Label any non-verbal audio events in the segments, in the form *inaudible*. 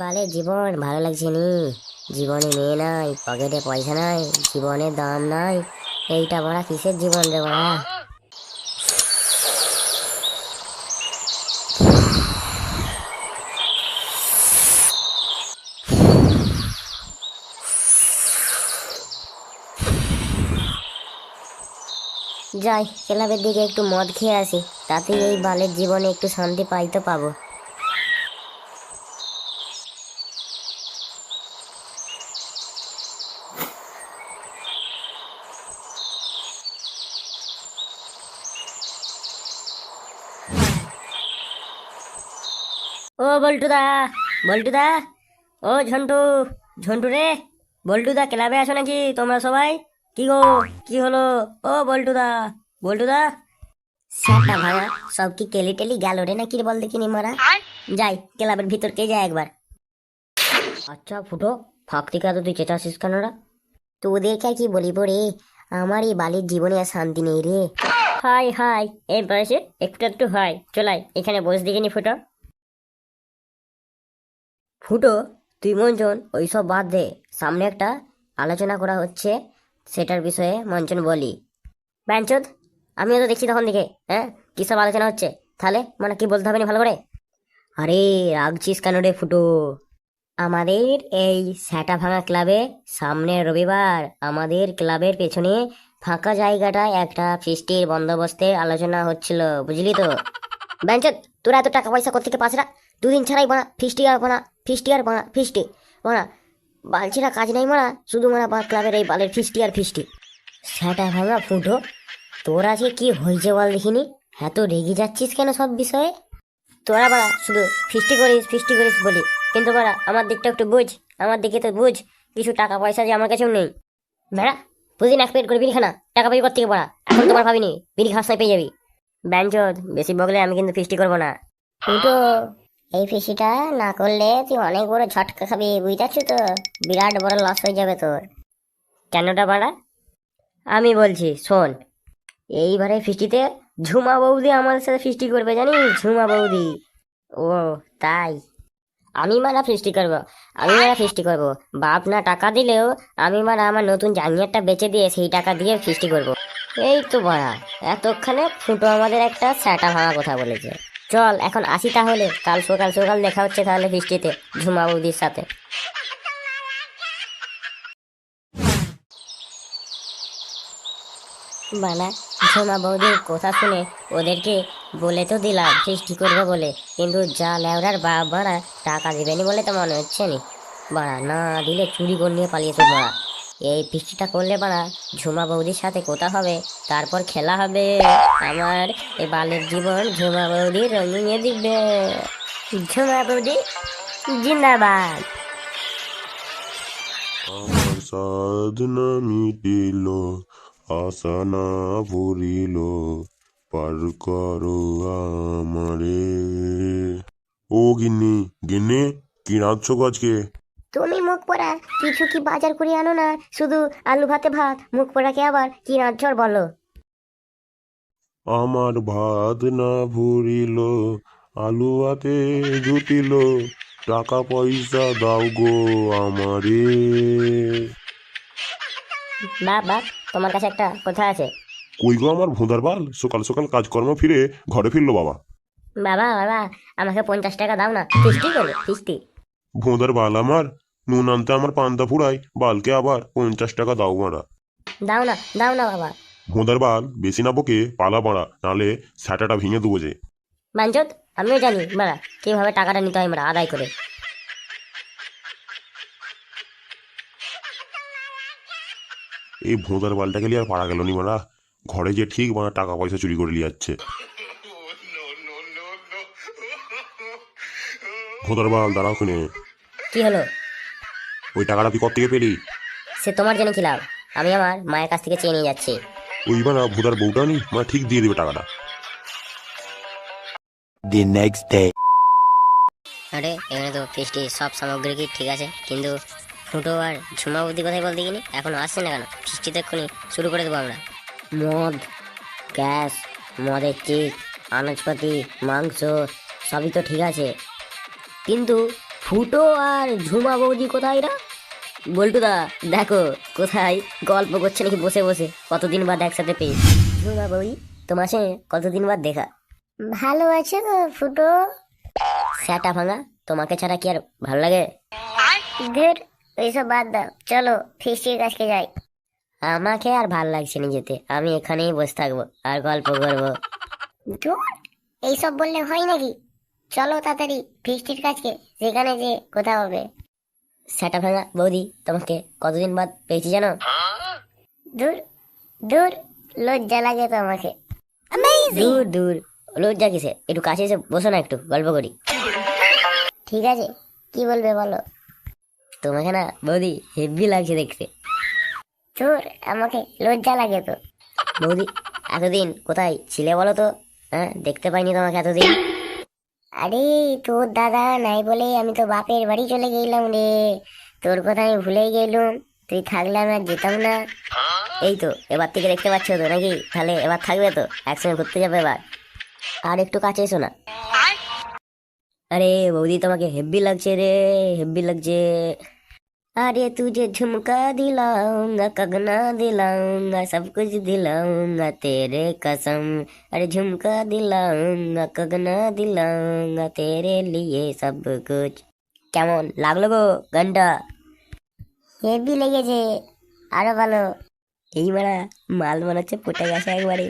বালের জীবন, ভালো লাগছে নি? জীবনে মেয়ে নাই পকেটে পয়সা নাই জীবনের দাম নাই। এইটা বড়া কিসের জীবন রে বড়া? যাই, ক্লাবের দিকে একটু মদ খেয়ে আসি। তাতে এই বালের জীবনে একটু শান্তি পাইতে পাবো। ও বল্টুদা বল্টুদা ও ঝন্টু ঝন্টু রে বল্টুদা ক্লাবে আসো নাকি তোমরা সবাই? কি গো কি হলো? ও বল্টুদা বল্টুদা। স্যারটা ভাঙা সব কি কেলি টেলি গেল রে নাকি বল দেখিনি মারা? যাই ক্লাবের ভিতর কে যায় একবার। আচ্ছা ফুটো ফাঁক থেকে এত তুই চেঁচাছিস কেন রা? তোদেরকে আর কি বলিব রে? আমার এই বালির জীবনে আর শান্তি নেই রে। হাই হাই এই বয়সে একটু একটু হয় চলাই এখানে বস দেখিনি ফুটো। ফুটো, তুই মঞ্চন, ওইসব বাদ দে। সামনে একটা আলোচনা করা হচ্ছে, সেটার বিষয়ে মঞ্চন বলি। ব্যাঞ্চোদ, আমিও তো দেখছি তখন দিকে হ্যাঁ? কী সব আলোচনা হচ্ছে? তাহলে মানে কি বলতে হবে না ভালো করে? আরে, রাগছিস কেন রে ফুটো? আমাদের এই স্যাটা ভাঙা ক্লাবে সামনের রবিবার আমাদের ক্লাবের পেছনে ফাঁকা জায়গাটায় একটা ফিস্টির বন্দোবস্তের আলোচনা হচ্ছিল, বুঝলি তো? ব্যাঞ্চোদ, তোরা এত টাকা পয়সা কোথেকে পাস না দুদিন ছাড়াই বানা ফিস্টি আর বানা ফিস্টি আর বানা ফিস্টি। বানা বালছিরা কাজ নাই মারা, শুধু মারা বা ক্লাবের এই বালের ফিস্টি আর ফিস্টি। সেটা ভাঙা ফুটো, তোর আজকে কি হয়েছে বল দেখিনি? এত রেগে যাচ্ছিস কেন সব বিষয়ে? তোরা বাড়া শুধু ফিস্টি করিস ফিস্টি করিস বলি। কিন্তু বাড়া আমার দিকটা একটু বুঝ, আমার দিকে তো বুঝ, কিছু টাকা পয়সা যে আমার কাছেও নেই। বেড়া বুঝি না পেট করে বিড়ি খানা টাকা পেয়ে করতে পারা এখন তোমার ভাবিনি, বিড়ি খাস পেয়ে যাবি। ব্যাঞ্চদ বেশি বগলে আমি কিন্তু ফিস্টি করব না। ফুটো এই ফিসিটা না করলে তুই অনেক বড় ঝটকা খাবি বুঝতে পারছ তো? বিরাট বড় লস হয়ে যাবে তোর। কেনটা বাড়া? আমি বলছি, শোন, এইবারে ফিস্টিতে ঝুমা বৌদি আমাদের সাথে ফিস্টি করবে, জানিস? ঝুমা বৌদি। ও, তাই। আমি মারা ফিস্টি করব, আমি মারা ফিস্টি করব। বাপ না টাকা দিলেও আমি মারা আমার নতুন জাঙ্গিয়ারটা বেচে দিয়ে সেই টাকা দিয়ে ফিস্টি করব। এই তো বাড়া, এতক্ষণে ফুটো আমাদের একটা স্যাটা ভাঙা কথা বলেছে। চল, এখন আসি তাহলে। কাল সকাল সকাল দেখা হচ্ছে তাহলে বৃষ্টিতে, ঝুমা বৌদির সাথে। বানা ঝুমা বৌদির কথা শুনে ওদেরকে বলে তো দিলাম, সৃষ্টি করব বলে। কিন্তু যা লেওরার বাপ বাড়া টাকা দেবেনি বলে তো মনে হচ্ছে নি। বাড়া, না দিলে চুরি করে নিয়ে পালিয়েছে বাড়া। এই বৃষ্টিটা করলে বাড়া ঝুমা বৌদির সাথে কোথা হবে, তারপর খেলা হবে। আমার এই বালের জীবন ঝুমা বৌদি রঙিয়ে দিবে। ঝুমা বৌদি, জিন্দাবাদ। আমার সাধনা মিটিল, আশা ভরিল পার করো আমারে। ও গিন্নি গিন্নি, কি রাঁধছো আজকে? তুমি মুখ পড়া কিছু কি বাজার করে আনো না? শুধু আলু ভাতে ভাত মুখ পোড়াকে আবার কি রাঁধছর বলো? আমার ভাত না ভরিল আলু হাতে জুটিল টাকা পয়সা দাও গো আমারে। বাপ বাপ তোমার কাছে একটা কথা আছে। কই গো আমার ভোঁদার বাল? সকাল সকাল কাজকর্ম ফিরে ঘরে ফিরলো বাবা। বাবা বাবা আমাকে পঞ্চাশ টাকা দাও না। ফিস্টি করে ফিস্টি ভোঁদার বাল আমার? নুন আনতে আমার পান্তা ফুরাই বালকে আবার পঞ্চাশ টাকা দাও মারা। দাও না দাও না বাবা। ভোঁদার বাল বেশি না বকে পালা পাড়া নালে স্যাটাটা ভেঙে দেবো যে। বাঞ্চত আমিও জানি মারা কীভাবে টাকাটা নিতে হয় মারা আদায় করে। এই ভোঁদার বালটাকে লিয়ে আর পাড়া গেল নি মারা। ঘরে যে ঠিক মানে টাকা পয়সা চুরি করে নিয়ে যাচ্ছে। *laughs* ভোঁদার বাল দাঁড়াও শুনে কি হলো? ওই টাকাটা তুই কত থেকে পেলি? সে তোমার জন্য কি লাভ আমি আমার মায়ের কাছ থেকে চেয়ে নিয়ে যাচ্ছি। ওই মারা ভোঁদার বউটা নি মানে ঠিক দিয়ে দেবে টাকাটা। The নেক্সট ডে আরে এখানে তো ফিস্টি সব সামগ্রী কি ঠিক আছে? কিন্তু ফুটো আর ঝুমা বুদ্ধি কোথায় বলতে গিনি এখন আসছে না কেন? ফিস্টি তো এক্ষুনি শুরু করে দেবো আমরা। মদ গ্যাস মদের চিক আনাজপাতি মাংস সবই তো ঠিক আছে। কিন্তু ফুটো আর ঝুমা বৌদি কোথায় রা? বল্টুদা দেখো কোথায় গল্প করছে নাকি বসে বসে? কতদিন বাদ একসাথে পেয়ে ঝুমা বৌদি তোমার সঙ্গে কতদিন বাদ দেখা? ভালো আছে গো ফুটো? স্যাটা ভাঙা তোমাকে ছাড়া কি আর ভালো লাগে? ধুর এইসব বাদ দাও চলো ফিস্টির কাছকে যাই। আমাকে আর ভালো লাগছে না যেতে আমি এখানেই বসে থাকব আর গল্প করব। ধুর এইসব বললে হয় নাকি? চলো তাড়াতাড়ি ফিস্টির কাছকে সেখানে যে কোথাও হবে। সেটা ভাঙা বৌদি তোমাকে কতদিন বাদ পেয়েছি জানো? দূর দূর লজ্জা লাগে তো আমাকে দূর দূর লজ্জা কিসে একটু কাছে এসে বসো না একটু গল্প করি। ঠিক আছে কি বলবে বলো? তোমাকে না বৌদি হেভি লাগছে দেখতে। তোর আমাকে লজ্জা লাগে তো। বৌদি এতদিন কোথায় ছিলে বলো তো? হ্যাঁ দেখতে পাইনি তোমাকে এতদিন। আরে তোর দাদা নাই বলে আমি তো বাপের বাড়ি চলে গেলাম রে। তোর কথা আমি ভুলেই গেলুম। তুই থাকলে আমি আর যেতাম না। এই তো এবার থেকে দেখতে পাচ্ছ তো নাকি? তাহলে এবার থাকবে তো একসঙ্গে ঘুরতে যাবে এবার। আর একটু কাছে এসো না। আরে বৌদি তোমাকে হেব্বি লাগছে রে হেব্বি লাগছে। अरे तुझे झुमका दिलाऊंगा कंगना दिलाऊंगा सब कुछ दिलाऊंगा तेरे कसम अरे झुमका दिलाऊंगा कंगना दिलाऊंगा तेरे लिए सब कुछ কেমন লাগলো গো গানটা হেভি লেগেছে আরো ভালো এই মারা মাল বানাচ্ছে পটে গেছে একবারে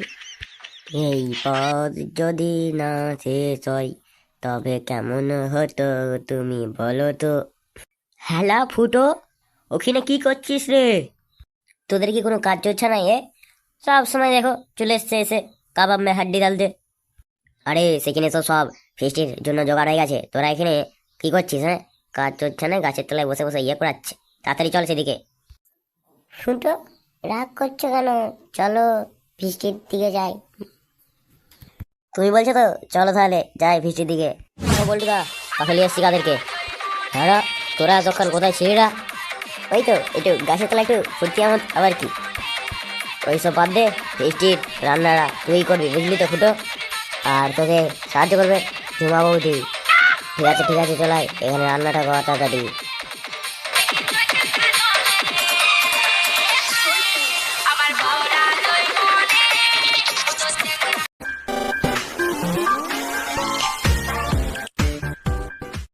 এই পদ যদি না শেষ হয় তবে কেমন হতো তুমি বলো তো হ্যালা ফুটো, ওখানে কি করছিস রে? তোদের কি কোনো কাজ চলছে না এ? সব সময় দেখো, চলে এসছে এসে, কাবাব মে হাড্ডি ডালতে আরে, সেখানে তো সব ফিস্টির জন্য জোগাড় হয়ে গেছে। তোরা এখানে কি করছিস হ্যাঁ? কাজ চলছে না, গাছের তলায় বসে বসে ইয়ে করাচ্ছে। তাড়াতাড়ি চল সেদিকে। ফুটো, রাগ করছ কেন? চলো, ফিস্টির দিকে যাই। তুমি বলছো তো, চলো তাহলে, যাই ফিস্টির দিকে। বলটু দা নিয়ে এসছি কাদেরকে। হ্যাঁ তোরা যখন কোথায় ছিলিরা ওই তো একটু গাছের তলা একটু ফুর্তি আমার, আবার কি? ওইসব বাদ দে, মিষ্টির রান্নাটা তুই করবি, বুঝলি তো ফুটো? আর তোকে সাহায্য করবে ঝুমা বৌদি ঠিক আছে ঠিক আছে চলাই এখানে রান্নাটা করা তাড়াতাড়ি।